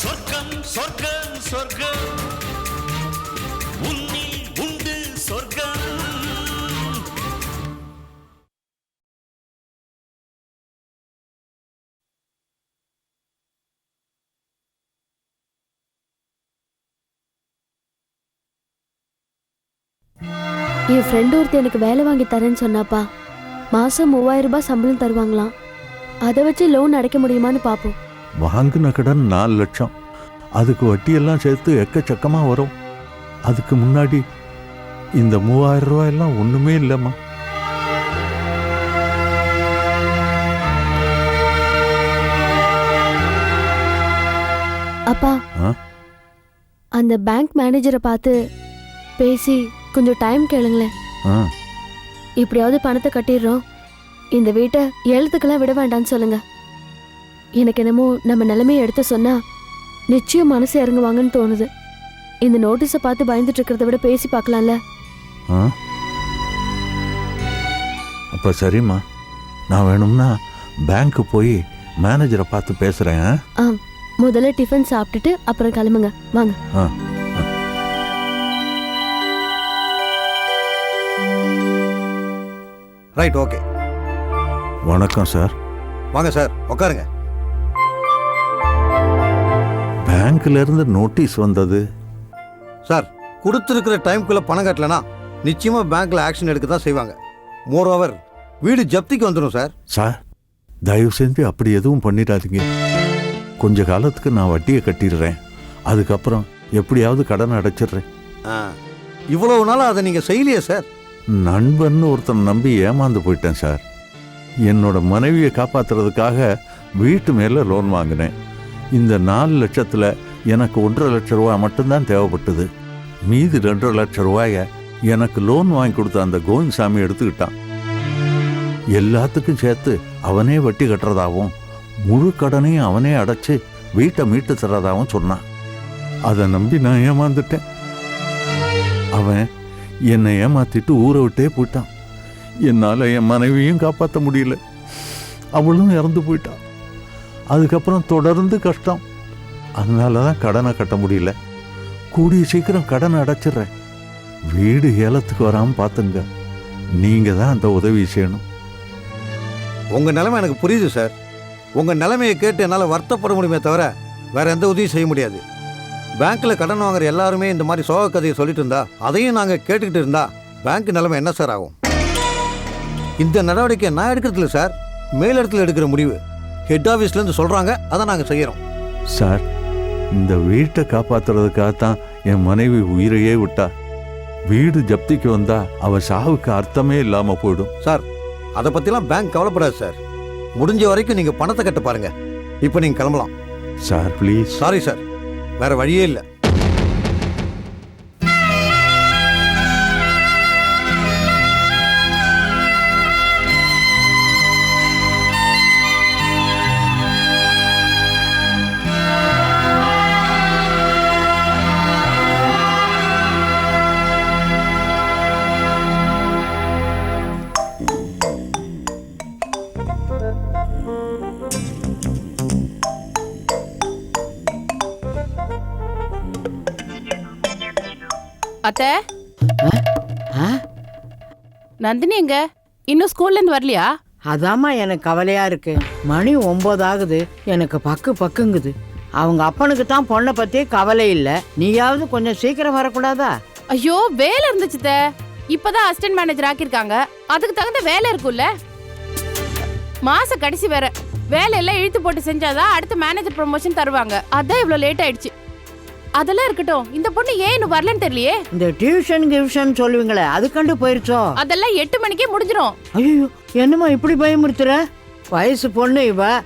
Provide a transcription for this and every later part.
சொர்க்கம் சொர்க்கம் சொர்க்கம். உன்னில் உண்டு சொர்க்கம். என் ஃப்ரெண்டு ஒருத்தர் எனக்கு வேலை வாங்கி தரேன்னு சொன்னாப்பா. மாசம் மூவாயிரம் ரூபாய் சம்பளம் தருவாங்களாம். அதை வச்சு லோன் அடைக்க முடியுமான்னு பார்ப்போம் வாங்கின கடன் நாலு லட்சம். அதுக்கு வட்டியெல்லாம் சேர்த்து எக்கச்சக்கமாக வரும். அதுக்கு முன்னாடி இந்த மூவாயிரம் ரூபாயெல்லாம் ஒன்றுமே இல்லைம்மா. அப்பா? அந்த பேங்க் மேனேஜரை பார்த்து பேசி கொஞ்சம் டைம் கேளுங்களேன். இப்படியாவது பணத்தை கட்டிடுறோம். இந்த வீட்டை எழுத்துக்கெல்லாம் விட வேண்டாம்னு சொல்லுங்க. எனக்கு என்னமோ நம்ம நிலைமையை எடுத்து சொன்னா நிச்சயம் மனசு இறங்குவாங்கன்னு தோணுது. இந்த நோட்டீஸை பார்த்து பயந்துட்டு இருக்கிறத விட பேசி பார்க்கலாம்ல? ஆ? அப்போ சரிம்மா. நான் வேணும்னா பேங்க்கு போய் மேனேஜரை பார்த்து பேசுகிறேன் ஆ? முதல்ல டிஃபன் சாப்பிட்டுட்டு அப்புறம் கிளம்புங்க. வாங்க. ஆ ரைட் ஓகே வணக்கம் சார். வாங்க சார். உட்காருங்க. பேங்க்ல இருந்து நோட்டீஸ் வந்தது. சார் கொடுத்துருக்கிற டைம்குள்ளே பணம் கட்டலனா நிச்சயமாக பேங்க்கில் ஆக்ஷன் எடுக்க தான் செய்வாங்க. மோர் ஓவர் வீடு ஜப்திக்கு வந்துடும் சார். சார் தயவு செஞ்சு அப்படி எதுவும் பண்ணிடாதீங்க. கொஞ்ச காலத்துக்கு நான் வட்டியை கட்டிடுறேன். அதுக்கப்புறம் எப்படியாவது கடன் அடைச்சிடுறேன். ஆ இவ்வளவு நாளாக அதை நீங்கள் செய்யலையே சார்? நண்பன்னு ஒருத்தனை நம்பி ஏமாந்து போயிட்டேன் சார். என்னோட மனைவியை காப்பாத்துறதுக்காக வீட்டு மேலே லோன் வாங்கினேன். இந்த நாலு லட்சத்தில் எனக்கு ஒன்றரை லட்ச ரூபாய் மட்டும்தான் தேவைப்பட்டது. மீதி ரெண்டரை லட்ச ரூபாய எனக்கு லோன் வாங்கி கொடுத்த அந்த கோவிந்தசாமி எடுத்துக்கிட்டான். எல்லாத்துக்கும் சேர்த்து அவனே வட்டி கட்டுறதாகவும் முழு கடனையும் அவனே அடைச்சி வீட்டை மீட்டு தர்றதாகவும் சொன்னான். அதை நம்பி நான் ஏமாந்துட்டேன். அவன் என்னை ஏமாத்திட்டு ஊரை விட்டே போயிட்டான். என்னால் என் மனைவியும் காப்பாற்ற முடியல. அவளும் இறந்து போயிட்டான் அதுக்கப்புறம் தொடர்ந்து கஷ்டம். அதனால தான் கடனை கட்ட முடியல. கூடிய சீக்கிரம் கடனை அடைச்சிடுறேன். வீடு ஏலத்துக்கு வராமல் பார்த்துங்க. நீங்கள் தான் அந்த உதவி செய்யணும். உங்கள் நிலைமை எனக்கு புரியுது சார். உங்கள் நிலைமையை கேட்டு என்னால் வருத்தப்பட முடியுமே தவிர வேறு எந்த உதவியும் செய்ய முடியாது. பேங்க்கில் கடன் வாங்குற எல்லாருமே இந்த மாதிரி சோக கதையை சொல்லிட்டு இருந்தா அதையும் நாங்கள் கேட்டுக்கிட்டு இருந்தா பேங்க் நிலைமை என்ன சார் ஆகும்? இந்த நடவடிக்கை நான் எடுக்கிறது இல்லை சார். மேலிடத்தில் எடுக்கிற முடிவு. ஹெட் ஆஃபீஸ்லேருந்து சொல்கிறாங்க அதை நாங்கள் செய்கிறோம் சார் இந்த வீட்டை காப்பாத்துறதுக்காகத்தான் என் மனைவி உயிரையே விட்டா. வீடு ஜப்திக்கு வந்தா அவ சாவுக்கு அர்த்தமே இல்லாம போயிடும். சார் அதை பற்றிலாம் பேங்க் கவலைப்படாது சார். முடிஞ்ச வரைக்கும் நீங்கள் பணத்தை கட்ட பாருங்க. இப்போ நீங்கள் கிளம்பலாம். சார் ப்ளீஸ் சாரி சார் வேற வழியே இல்லை. அத்தை? நந்தினி எங்க? இன்னும் ஸ்கூல்ல இருந்து வரலையா? அதாம்மா எனக்கு கவலையா இருக்கு. மணி ஒன்பது ஆகுது. எனக்கு பக்கு பக்குங்குது. அவங்க அப்பனுக்கு தான் பொண்ணை பத்தி கவலை இல்ல. நீயாவது கொஞ்சம் சீக்கிரம் வரக்கூடாதா? ஐயோ வேலை இருந்துச்சு அத்தை. இப்பதான் அசிஸ்டன்ட் மேனேஜர் ஆக்கியிருக்காங்க. அதுக்கு தகுந்த வேலை இருக்கும்ல. மாச கடைசி வேற. வேலை எல்லாம் இழுத்து போட்டு செஞ்சாதான் அடுத்த மேனேஜர் ப்ரொமோஷன் தருவாங்க. அதான் இவ்வளவு லேட் ஆயிடுச்சு. அதெல்லாம் இருக்கட்டும். இந்த பொண்ணு ஏன் இன்னும் வரலன்னு தெரியலையே. இந்த டியூஷன் கியூஷன் சொல்லுவீங்களே அது கண்டு போயிருச்சோ? அதெல்லாம் எட்டு மணிக்கே முடிஞ்சிரும். ஐயோ என்னம்மா இப்படி பயமுறுத்துற? வயசு பொண்ணு இவ.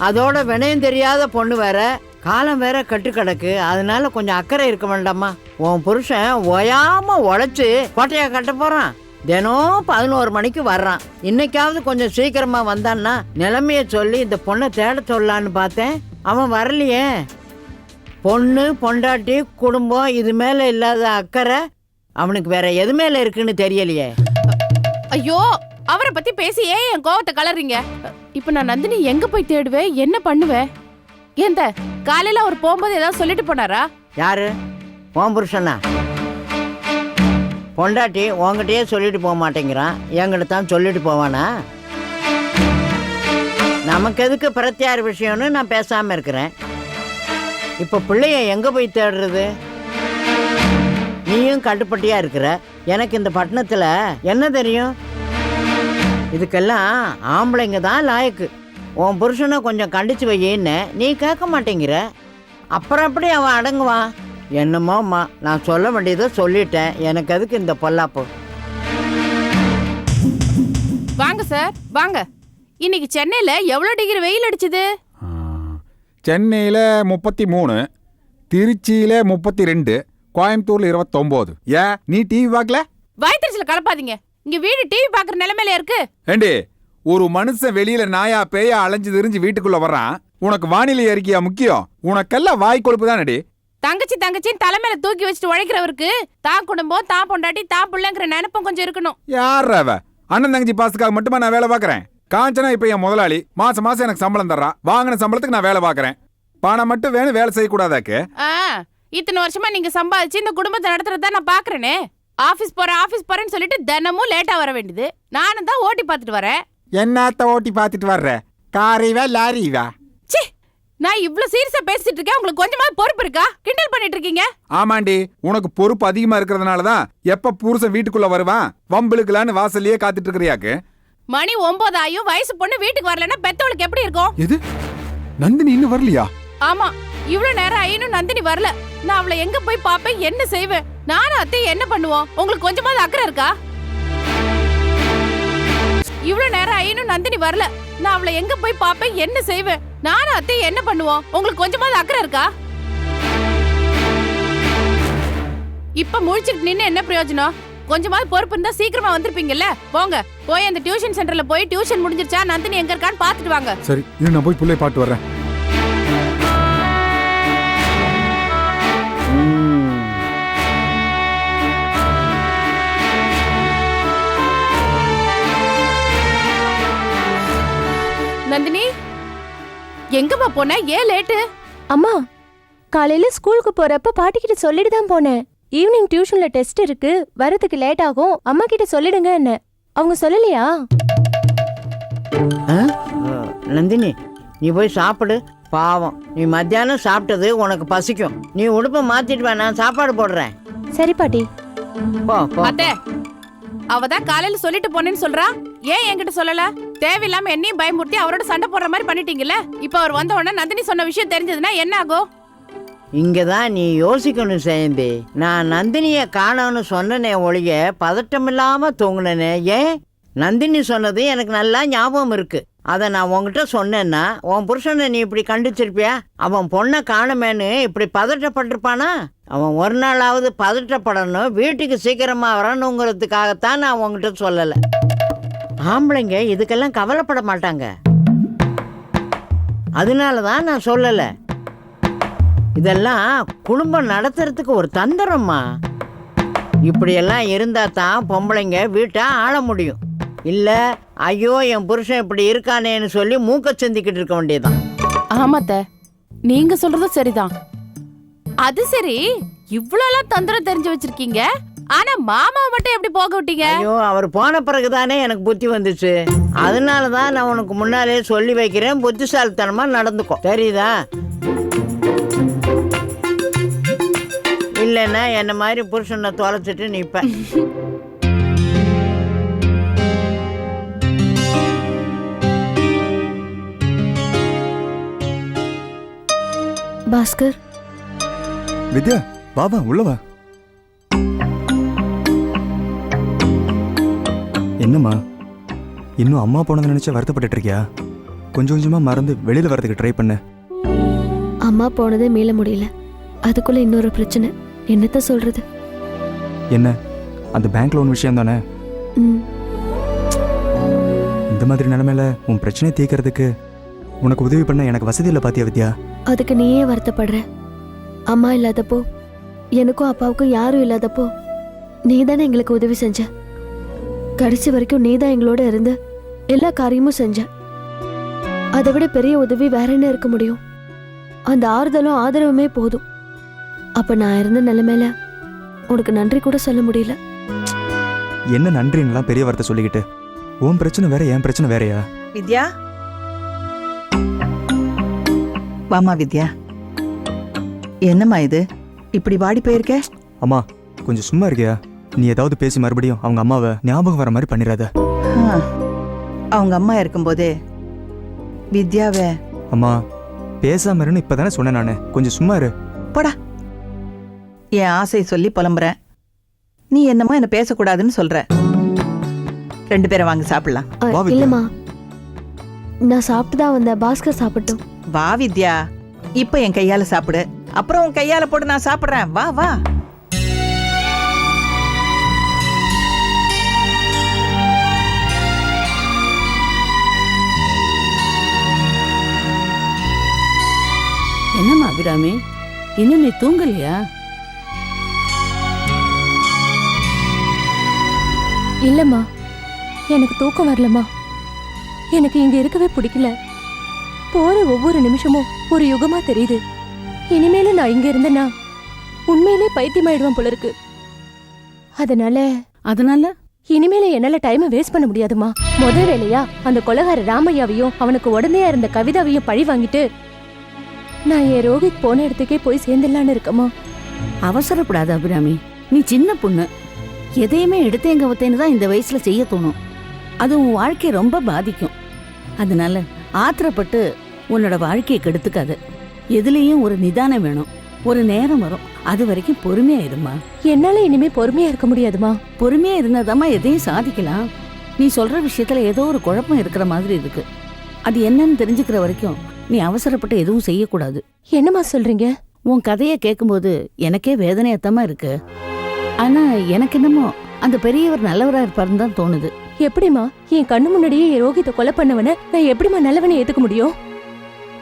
அதோட வினயம் தெரியாத பொண்ணு வேற. காலம் வேற கட்டு கிடக்கு. அதனால கொஞ்சம் அக்கறை இருக்க வேண்டாமா உன் புருஷன் ஒயாம உழைச்சு கோட்டையா கட்ட போறான். தினம் பதினோரு மணிக்கு வர்றான். இன்னைக்காவது கொஞ்சம் சீக்கிரமா வந்தான்னா நிலைமைய சொல்லி இந்த பொண்ணை தேட சொல்லலான்னு பார்த்தேன். அவன் வரலையே. பொண்ணு பொண்டாட்டி குடும்பம் இது மேல இல்லாத அக்கறை. அவனுக்கு வேற எது மேல இருக்குன்னு தெரியலையே. ஐயோ அவரை பத்தி பேசி ஏன் என் கோவத்தை கலறீங்க? இப்ப நான் நந்தினி எங்க போய் தேடுவேன் என்ன பண்ணுவேன் ஏந்த காலையில அவர் போகும்போது ஏதாவது சொல்லிட்டு போனாரா? யாரு? உன் புருஷனா? பொண்டாட்டி உன்கிட்டயே சொல்லிட்டு போக மாட்டேங்கிறான். என்கிட்ட தான் சொல்லிட்டு போவானா? நமக்கு எதுக்கு பிரத்தியார் விஷயம்னு நான் பேசாம இருக்கிறேன். இப்போ பிள்ளைய எங்க போய் தேடுறது? நீயும் கட்டுப்பட்டியா இருக்கிற? எனக்கு இந்த பட்டணத்துல என்ன தெரியும்? இதுக்கெல்லாம் ஆம்பளைங்க தான் லாயக்கு. உன் புருஷனை கொஞ்சம் கண்டிச்சு வையின்னு நீ கேட்க மாட்டேங்கிற. அப்புறம் எப்படி அவன் அடங்குவான் என்னமோம்மா நான் சொல்ல வேண்டியதை சொல்லிட்டேன். எனக்கு அதுக்கு இந்த பொல்லாப்பு? வாங்க சார் வாங்க. இன்னைக்கு சென்னையில எவ்வளோ டிகிரி வெயில் அடிச்சுது? சென்னையில் முப்பத்தி மூணு திருச்சியில் முப்பத்தி ரெண்டு கோயம்புத்தூரில் இருபத்தொம்போது. ஏன் நீ டிவி பார்க்கல வயிற்றுல கலப்பாதீங்க. இங்க வீடு டிவி பாக்குற நிலைமையில இருக்கு? ஏண்டி ஒரு மனுஷன் வெளியில நாயா பேயா அலைஞ்சு திரிஞ்சு வீட்டுக்குள்ள வர்றான். உனக்கு வானிலை அறிக்கையா முக்கியம்? உனக்கெல்லாம் வாய் கொழுப்பு தானடி. தங்கச்சி தங்கச்சின்னு தலைமையில தூக்கி வச்சுட்டு உழைக்கிறவருக்கு தான் குடும்பம் தான் பொண்டாட்டி தான் பிள்ளைங்கிற நினைப்பும் கொஞ்சம் இருக்கணும். யார் அண்ணன் தங்கச்சி பாசத்துக்காக மட்டுமா நான் வேலை பார்க்கறேன் காஞ்சனா இப்ப என் முதலாளி. மாசம் மாசம் எனக்கு சம்பளம் தர்றா. வாங்கின சம்பளத்துக்கு நான் வேலை பார்க்கறேன். பணம் மட்டும் வேணும் வேலை செய்யக்கூடாதாக்கு? ஆ இத்தனை வருஷமா நீங்க சம்பாதிச்சு இந்த குடும்பத்தை நடத்துறதா நான் பாக்குறேனே ஆபீஸ் போறேன் ஆபீஸ் போறேன்னு சொல்லிட்டு தினமும் லேட்டா வர வேண்டியது. நானும் தான் ஓட்டி பார்த்துட்டு வரேன். என்னத்த ஓட்டி பார்த்துட்டு வர்ற? காரிவா லாரிவா ச்சே நான் இவ்ளோ சீரியஸா பேசிட்டு இருக்கேன். உங்களுக்கு கொஞ்சமாவது பொறுப்பு இருக்கா? கிண்டல் பண்ணிட்டு இருக்கீங்க. ஆமாண்டி உனக்கு பொறுப்பு அதிகமா இருக்கிறதுனால தான் எப்ப புருஷன் வீட்டுக்குள்ள வருவான்? வம்பிழுக்கலான்னு வாசல்லயே காத்துட்டு இருக்கிறியாக்கு. மணி ஒன்பது ஆயும் வயசு பொண்ணு வீட்டுக்கு வரலன்னா பெத்தவளுக்கு எப்படி இருக்கும்? எது? நந்தினி இன்னும் வரலையா? ஆமா இவ்வளவு நேரம் ஆயினும் நந்தினி வரல. நான் அவளை எங்க போய் பாப்பேன் என்ன செய்வேன்? நானும் அத்தையும் என்ன பண்ணுவோம்? உங்களுக்கு கொஞ்சமாவது அக்கறை இருக்கா? இவ்வளவு நேரம் ஆயினும் நந்தினி வரல. நான் அவளை எங்க போய் பாப்பேன் என்ன செய்வேன்? நானும் அத்தையும் என்ன பண்ணுவோம்? உங்களுக்கு கொஞ்சமாவது அக்கறை இருக்கா? இப்ப முழிச்சுட்டு நின்னு என்ன பிரயோஜனம்? கொஞ்சமாவது பொறுப்பு இருந்தா சீக்கிரமா வந்திருப்பீங்கல்ல? போங்க. போய் அந்த டியூஷன் சென்டர்ல போய் டியூஷன் முடிஞ்சிருச்சா நந்தினி எங்க இருக்கான்னு பாத்துட்டு வாங்க. சரி இரு நான் போய் புள்ளைய பாட்டு வர்றேன். நந்தினி எங்கம்மா போன? ஏன் லேட்டு? அம்மா காலையில ஸ்கூலுக்கு போறப்ப பாட்டிக்கிட்ட சொல்லிட்டு தான் போனேன். ஈவினிங் டியூஷன்ல டெஸ்ட் இருக்கு வரதுக்கு லேட் ஆகும். அம்மா கிட்ட சொல்லிடுங்க என்ன அவங்க சொல்லலையா? நந்தினி நீ போய் சாப்பிடு. பாவம் நீ மத்தியானம் சாப்பிட்டது உனக்கு பசிக்கும். நீ உடுப்பை மாத்திட்டு வா நான் சாப்பாடு போடுறேன். சரி பாட்டி. போ போ. அத்தை அவ தான் காலையில சொல்லிட்டு போனேன்னு சொல்றா. ஏன் என்கிட்ட சொல்லல? தேவையில்லாம என்னையும் பயமுறுத்தி அவரோட சண்டை போடுற மாதிரி பண்ணிட்டீங்கல்ல? இப்ப அவர் வந்த உடனே நந்தினி சொன்ன விஷயம் தெரிஞ்சதுன்னா என்ன ஆகும்? இங்கே தான் நீ யோசிக்கணும் சேந்தி நான் நந்தினியை காணோன்னு சொன்னனே ஒழிய பதட்டம் இல்லாமல் தூங்கினனே ஏன்? நந்தினி சொன்னது எனக்கு நல்லா ஞாபகம் இருக்குது அதை நான் உன்கிட்ட சொன்னேன்னா உன் புருஷனை நீ இப்படி கண்டிச்சிருப்பியா? அவன் பொண்ணை காணுமேன்னு இப்படி பதட்டப்பட்டிருப்பானா? அவன் ஒரு நாளாவது பதட்டப்படணும் வீட்டுக்கு சீக்கிரமாக வரணுங்கிறதுக்காகத்தான் நான் உங்ககிட்ட சொல்லலை. ஆம்பளைங்க இதுக்கெல்லாம் கவலைப்பட மாட்டாங்க. அதனால தான் நான் சொல்லலை. இதெல்லாம் குடும்பம் நடத்துறதுக்கு ஒரு தந்திரம்மா. இப்படியெல்லாம் இருந்தா தான் பொம்பளைங்க வீட்டை ஆள முடியும். இல்ல ஐயோ என் புருஷன் இப்படி இருக்கானேன்னு சொல்லி மூக்க சிந்திக்கிட்டு இருக்க வேண்டியதுதான். ஆமாத்த நீங்க சொல்றதும் சரிதான். அது சரி இவ்வளவு தந்திரம் தெரிஞ்சு வச்சிருக்கீங்க. ஆனா மாமாவை மட்டும் எப்படி போக விட்டீங்க? ஐயோ அவர் போன பிறகுதானே எனக்கு புத்தி வந்துச்சு. அதனால தான் நான் உனக்கு முன்னாலே சொல்லி வைக்கிறேன் புத்திசாலித்தனமா நடந்துக்கோ. தெரியுதா? இல்லைன்னா என்ன மாதிரி புருஷனை தொலைச்சிட்டு நிப்பேன். பாஸ்கர். வித்யா பாபா உள்ள வா. என்னம்மா இன்னும் அம்மா போனதை நினைச்சு வருத்தப்பட்டுட்டு இருக்கியா கொஞ்சம் கொஞ்சமா மறந்து வெளியில வரதுக்கு ட்ரை பண்ணு. அம்மா போனதே மீள முடியல. அதுக்குள்ள இன்னொரு பிரச்சனை. என்னத்த சொல்றது? என்ன? அந்த பேங்க் லோன் விஷயம் தானே இந்த மாதிரி நிலைமையில உன் பிரச்சனையை தீர்க்கறதுக்கு உனக்கு உதவி பண்ண எனக்கு வசதி இல்லை பாத்தியா வித்யா? அதுக்கு நீயே வருத்தப்படுற. அம்மா இல்லாதப்போ எனக்கும் அப்பாவுக்கும் யாரும் இல்லாதப்போ நீ தானே எங்களுக்கு உதவி செஞ்ச. கடைசி வரைக்கும் நீ தான் எங்களோட இருந்து எல்லா காரியமும் செஞ்ச. அதை விட பெரிய உதவி வேற என்ன இருக்க முடியும்? அந்த ஆறுதலும் ஆதரவுமே போதும். அப்ப நான் இருந்த நிலைமையில உனக்கு நன்றி கூட சொல்ல முடியல. என்ன நன்றின்னுலாம் பெரிய வார்த்தை சொல்லிக்கிட்டு? உன் பிரச்சனை வேற என் பிரச்சனை வேறயா? வித்யா? வாமா வித்யா. என்னம்மா இது? இப்படி வாடி போயிருக்க? அம்மா கொஞ்சம் சும்மா இருக்கியா? நீ ஏதாவது பேசி மறுபடியும் அவங்க அம்மாவை ஞாபகம் வர மாதிரி பண்ணிடாத. ஆ, அவங்க அம்மா இருக்கும்போதே வித்யாவை அம்மா பேசாம இருன்னு இப்பதானே சொன்னேன் நானு. கொஞ்சம் சும்மா இரு. போடா. என் ஆசை சொல்லி புலம்புறேன். நீ என்னமோ என்ன பேசக்கூடாதுன்னு சொல்ற. ரெண்டு பேரும் வாங்க சாப்பிடலாம். அ, வா, வித்யா. இல்லம்மா. நான் சாப்பிட்டு தான் வந்தேன். பாஸ்கர் சாப்பிட்டோம். வா வித்யா. இப்ப என் கையால சாப்பிடு. அப்புறம் உன் கையால போட்டு நான் சாப்பிடுறேன். வா வா. என்னம்மா அபிராமி? இன்னும் நீ தூங்கலையா? இல்லம்மா. எனக்கு தூக்கம் வரலம்மா. எனக்கு இங்க இருக்கவே பிடிக்கல. போற ஒவ்வொரு நிமிஷமும் ஒரு யுகமா தெரியுது. இனிமேல நான் இங்க இருந்தேன்னா உண்மையிலே பைத்தியமாயிடுவேன் போல இருக்கு அதனால அதனால? இனிமேல என்னால டைமை வேஸ்ட் பண்ண முடியாதுமா முத வேலையா அந்த கொலகார ராமையாவையும் அவனுக்கு உடனே இருந்த கவிதாவையும் பழி வாங்கிட்டு நான் என் ரோஹித் போன இடத்துக்கே போய் சேர்ந்துடலான்னு இருக்கமா அவசரப்படாத அபிராமி. நீ சின்ன பொண்ணு. எதையுமே எடுத்தேங்க ஒத்தேன்னு தான் இந்த வயசுல செய்ய தோணும். அது உன் வாழ்க்கையை ரொம்ப பாதிக்கும். அதனால ஆத்திரப்பட்டு உன்னோட வாழ்க்கையை கெடுத்துக்காத. எதுலேயும் ஒரு நிதானம் வேணும். ஒரு நேரம் வரும். அது வரைக்கும் பொறுமையா இருமா. என்னால இனிமே பொறுமையா இருக்க முடியாதுமா? பொறுமையா இருந்தாதாம்மா எதையும் சாதிக்கலாம். நீ சொல்ற விஷயத்துல ஏதோ ஒரு குழப்பம் இருக்கிற மாதிரி இருக்கு. அது என்னன்னு தெரிஞ்சுக்கிற வரைக்கும் நீ அவசரப்பட்டு எதுவும் செய்யக்கூடாது. என்னம்மா சொல்றீங்க? உன் கதையை கேட்கும்போது எனக்கே வேதனையாத்தமா இருக்கு. ஆனா எனக்கு என்னமோ அந்த பெரியவர் நல்லவரா இருப்பாருன்னு தான் தோணுது. எப்படிம்மா? என் கண்ணு முன்னாடியே என் ரோஹித்தை கொலை பண்ணவன நான் எப்படிம்மா நல்லவனை ஏத்துக்க முடியும்?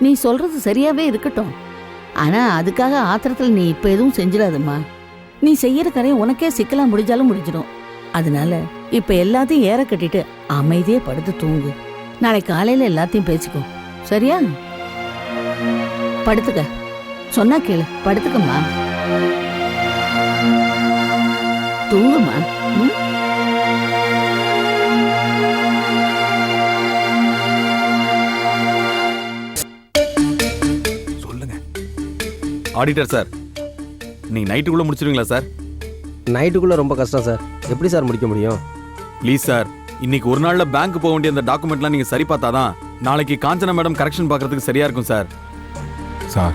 நீ சொல்றது சரியாவே இருக்கட்டும். ஆனா அதுக்காக ஆத்திரத்துல நீ இப்ப எதுவும் செஞ்சிடாதம்மா. நீ செய்யற காரியம் உனக்கே சிக்கலா முடிஞ்சாலும் முடிஞ்சிடும். அதனால இப்ப எல்லாத்தையும் ஏற கட்டிட்டு அமைதியே படுத்து தூங்கு. நாளை காலையில எல்லாத்தையும் பேசிக்கோ. சரியா? படுத்துக்க. சொன்னா கேளு. படுத்துக்கம்மா. தூங்குமா? சொல்லுங்க. ஆடிட்டர் சார் நீங்க நைட்டுக்குள்ள முடிச்சிருவீங்களா சார் நைட்டுக்குள்ளே ரொம்ப கஷ்டம் சார் எப்படி சார் முடிக்க முடியும்? ப்ளீஸ் சார் இன்னைக்கு ஒரு நாள்ல பேங்க் போக வேண்டிய அந்த டாக்குமெண்ட்லாம் நீங்க சரி பார்த்தாதான் நாளைக்கு காஞ்சனா மேடம் கரெக்ஷன் பார்க்கறதுக்கு சரியா இருக்கும் சார் சார்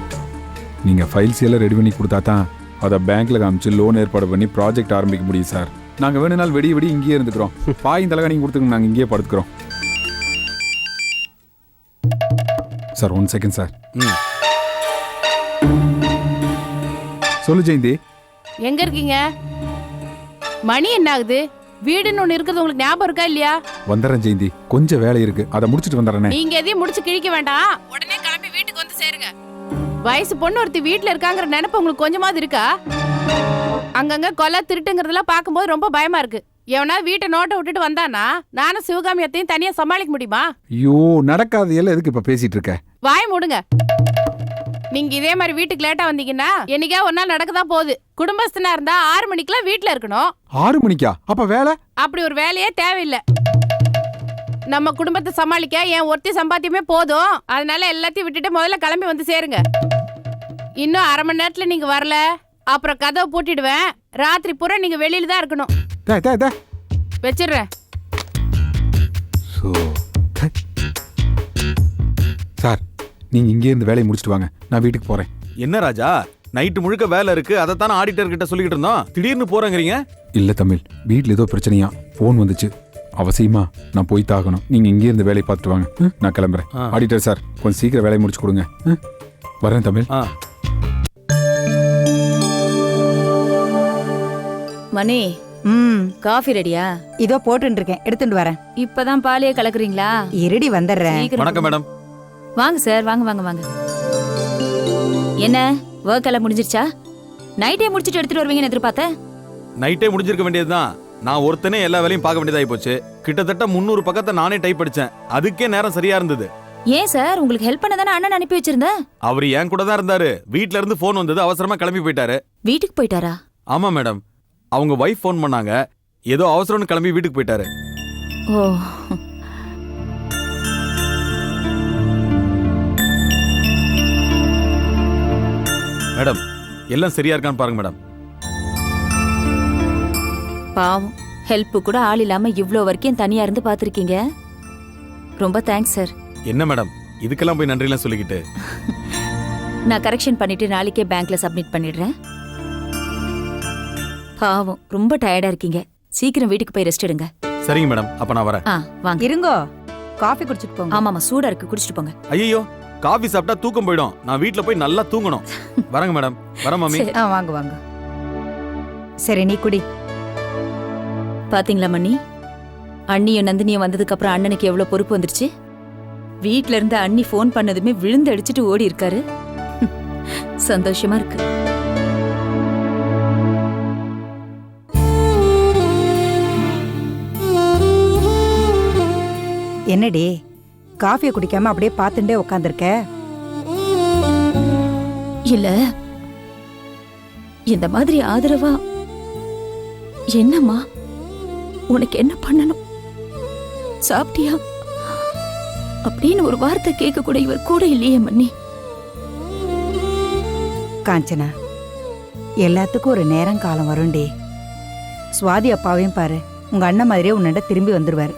நீங்க ஃபைல்ஸ் எல்லாம் ரெடி பண்ணி கொடுத்தா தான் அதை பேங்க்ல காமிச்சு லோன் ஏற்பாடு பண்ணி ப்ராஜெக்ட் ஆரம்பிக்க முடியும் சார் நாங்க வேணும்னால் வெடி வெடி இங்கேயே இருந்துக்கிறோம். பாயும் தலைகா நீங்க கொடுத்துங்க நாங்க இங்கேயே படுத்துக்கிறோம். சார் ஒன் செகண்ட் சார் சொல்லு ஜெயந்தி. எங்க இருக்கீங்க? மணி என்ன ஆகுது? வீடுன்னு ஒண்ணு இருக்கிறது உங்களுக்கு ஞாபகம் இருக்கா இல்லையா? வந்துடுறேன் ஜெயந்தி. கொஞ்சம் வேலை இருக்கு. அதை முடிச்சிட்டு வந்துடுறேனே. நீங்க எதையும் முடிச்சு கிழிக்க வேண்டாம். உடனே வயசு பொண்ணு ஒருத்தி வீட்ல இருக்காங்கிற நினைப்பு உங்களுக்கு கொஞ்சமாவது இருக்கா? அங்கங்க கொலை திருட்டுங்கிறதெல்லாம் பார்க்கும்போது ரொம்ப பயமா இருக்கு. எவனா வீட்டை நோட்டை விட்டுட்டு வந்தானா நானும் சிவகாமியத்தையும் தனியா சமாளிக்க முடியுமா? ஐயோ நடக்காத எல்லாம் எதுக்கு இப்ப பேசிட்டு இருக்க? வாய் மூடுங்க. நீங்க இதே மாதிரி வீட்டுக்கு லேட்டா வந்தீங்கன்னா என்னைக்கா ஒரு நாள் நடக்கதான் போகுது? குடும்பஸ்தனா இருந்தா ஆறு மணிக்கெல்லாம் வீட்ல இருக்கணும். ஆறு மணிக்கா? அப்ப வேலை? அப்படி ஒரு வேலையே தேவையில்லை. நம்ம குடும்பத்தை சமாளிக்க என் ஒருத்தி சம்பாத்தியமே போதும். அதனால எல்லாத்தையும் விட்டுட்டு முதல்ல கிளம்பி வந்து சேருங்க. இன்னும் அரை மணி நேரத்துல நீங்க வரல. அப்புறம் கதவை பூட்டிடுவேன். ராத்திரி பூரா நீங்க வெளியில தான் இருக்கணும். டே, டே, டே. வச்சிடுறேன். சோ, டே. சார் நீங்க இங்கே இருந்து வேலையை முடிச்சிட்டு வாங்க. நான் வீட்டுக்கு போறேன். என்ன ராஜா? நைட்டு முழுக்க வேலை இருக்கு. அதை தானே ஆடிட்டர் கிட்ட சொல்லிக்கிட்டு இருந்தோம்? திடீர்னு போறேங்கிறீங்க? இல்ல தமிழ் வீட்ல ஏதோ பிரச்சனையா? ஃபோன் வந்துச்சு. அவசியமா நான் போய் தாகணும். நீங்க இங்கே இருந்து வேலையை பார்த்துட்டு வாங்க. ம், நான் கிளம்புறேன். ஆடிட்டர் சார் கொஞ்சம் சீக்கிரம் வேலையை முடிச்சு கொடுங்க. ம், வரேன் தமிழ். ஆ. மணி. ம். காஃபி ரெடியா? இதோ போட்டுட்டு இருக்கேன் எடுத்துட்டு வரேன். இப்பதான் பாலையே கலக்குறீங்களா? இருடி வந்துடுறேன். வணக்கம் மேடம். வாங்க சார். வாங்க வாங்க வாங்க. என்ன? ஒர்க் எல்லாம் முடிஞ்சிருச்சா? நைட்டே முடிச்சிட்டு எடுத்துட்டு வருவீங்கன்னு எதிர்பார்த்தேன். நைட்டே முடிஞ்சிருக்க வேண்டியதுதான். நான் ஒருத்தனே எல்லா வேலையும் பார்க்க வேண்டியதாகி போச்சு கிட்டத்தட்ட முந்நூறு பக்கத்தை நானே டைப் படிச்சேன் அதுக்கே நேரம் சரியா இருந்தது. ஏன் சார்? உங்களுக்கு ஹெல்ப் பண்ண தானே அண்ணன் அனுப்பி வச்சிருந்தேன்? அவர் என் கூட தான் இருந்தாரு. வீட்ல இருந்து ஃபோன் வந்தது. அவசரமா கிளம்பி போயிட்டாரு. வீட்டுக்கு போயிட்டாரா? ஆமா மேடம். அவங்க ஒய்ஃப் ஃபோன் பண்ணாங்க. ஏதோ அவசரம்னு கிளம்பி வீட்டுக்கு போயிட்டாரு. ஓ. மேடம் எல்லாம் சரியா இருக்கான்னு பாருங்க மேடம். பாவம் ஹெல்ப் கூட ஆள் இல்லாம இவ்ளோ வரைக்கும் தனியா இருந்து பாத்திருக்கீங்க ரொம்ப தேங்க்ஸ் சார் என்ன மேடம் இதுக்கெல்லாம் போய் நன்றிலாம் சொல்லிக்கிட்டு. நான் கரெக்ஷன் பண்ணிட்டு நாளைக்கே பேங்க்ல சப்மிட் பண்ணிடுறேன். பாவம் ரொம்ப டயர்டா இருக்கீங்க. சீக்கிரம் வீட்டுக்கு போய் ரெஸ்ட் எடுங்க. சரிங்க மேடம் அப்ப நான் வரேன். ஆ வாங்க. இருங்கோ. காஃபி குடிச்சிட்டு போங்க. ஆமாமா சூடா இருக்கு. குடிச்சிட்டு போங்க. ஐயோ காஃபி சாப்பிட்டா தூக்கம் போயிடும். நான் வீட்ல போய் நல்லா தூங்கணும். வரேங்க மேடம் வரேன் மாமி. சரி. ஆ வாங்க வாங்க. சரி நீ குடி. பாத்தீங்களா மண்ணி அண்ணியும் நந்தினியும் வந்ததுக்கு அப்புறம் அண்ணனுக்கு எவ்வளவு பொறுப்பு வந்துருச்சு? வீட்ல இருந்து அண்ணி ஃபோன் பண்ணதுமே விழுந்து அடிச்சிட்டு ஓடி இருக்காரு சந்தோஷமா இருக்கு. என்னடி? காஃபியை குடிக்காம அப்படியே பார்த்துட்டே உட்காந்துருக்க இல்ல. இந்த மாதிரி ஆதரவா? என்னம்மா? உனக்கு என்ன பண்ணணும்? சாப்பிட்டியா? அப்படின்னு ஒரு வார்த்தை கேட்க கூட இவர் கூட இல்லையே மன்னி. காஞ்சனா எல்லாத்துக்கும் ஒரு நேரம் காலம் வரும்டி. சுவாதி அப்பாவையும் பாரு உங்க அண்ணன் மாதிரியே உன்னிட்ட திரும்பி வந்துருவாரு.